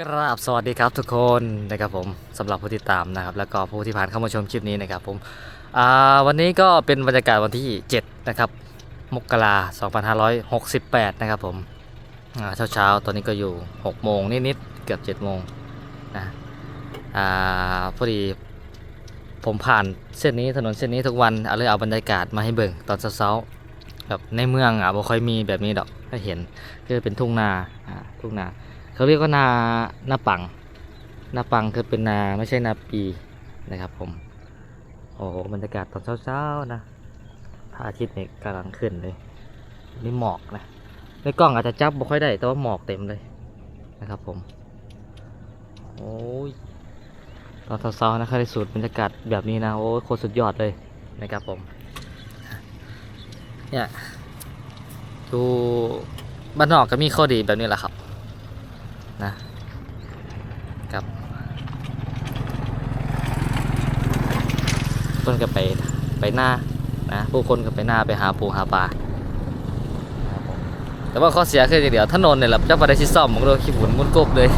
กราบสวัสดีครับทุกคนนะครับผมสำหรับผู้ติดตามนะครับ แล้วก็ผู้ที่ผ่านเข้ามาชมคลิปนี้นะครับผมวันนี้ก็เป็นบรรยากาศวันที่ 7 นะครับ มกรา2568 นะครับผมเช้าเช้าตอนนี้ก็อยู่ 6 โมงนิดๆเกือบ 7 โมงนะอพอดีผมผ่านเส้นนี้ถนนเส้นนี้ทุกวันเอาเลยเอาบรรยากาศมาให้เบิ่งตอนเช้าๆแบบในเมืองอะบ่ค่อยมีแบบนี้ดอกให้เห็นคือเป็นทุ่งนาทุ่งนา เขาเรียกว่านานาปัง นาปังคือเป็นนาไม่ใช่นาปีนะครับผม โอ้โหบรรยากาศตอนเช้าๆนะพระอาทิตย์เนี่ยกำลังขึ้นเลย นี่หมอกนะในกล้องอาจจะจับบ่ค่อยได้แต่ว่าหมอกเต็มเลยนะครับผมโอ้ยตอนเช้าๆนะครับในสูตรบรรยากาศแบบนี้นะโอ้โคตรสุดยอดเลยนะครับผมเนี่ยดูบ้านนอกก็มีข้อดีแบบนี้แหละครับ นะครับคนก็ไปไปหน้านะผู้คนก็ไปหน้าไปหาปูหาปลาแต่ว่าข้อเสียคือเดี๋ยวถนนเนี่ยแหละเจ้าประเดชิซ่อมผมโดนขี้ฝุ่นมุนกบเลย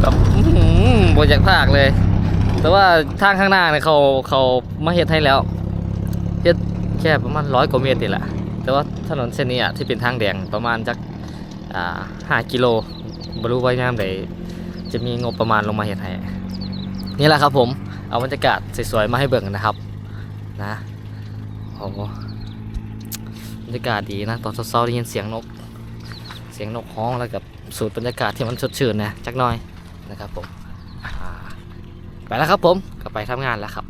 แบบหือบนจากภาคเลย แต่ว่าทางข้างหน้าเนี่ยเขาเขามาเฮ็ดให้แล้วเฮ็ดแค่ประมาณร้อยกว่าเมตรนี่แหละแต่ว่าถนนเส้นนี้อะที่เป็นทางแดงประมาณจัก ห้ากิโลบรู้ว่ายามใดจะมีงบประมาณลงมาเห็นให้นี่แหละครับผม เอาบรรยากาศสวยๆมาให้เบิ่งนะครับ นะโอ้บรรยากาศดีนะ ตอนเช้าๆได้ยินเสียงนก เสียงนกฮ้องแล้วกับสูตรบรรยากาศที่มันสดชื่นนะจักน่อยนะครับผมไปแล้วครับผมก็ไปทำงานแล้วครับ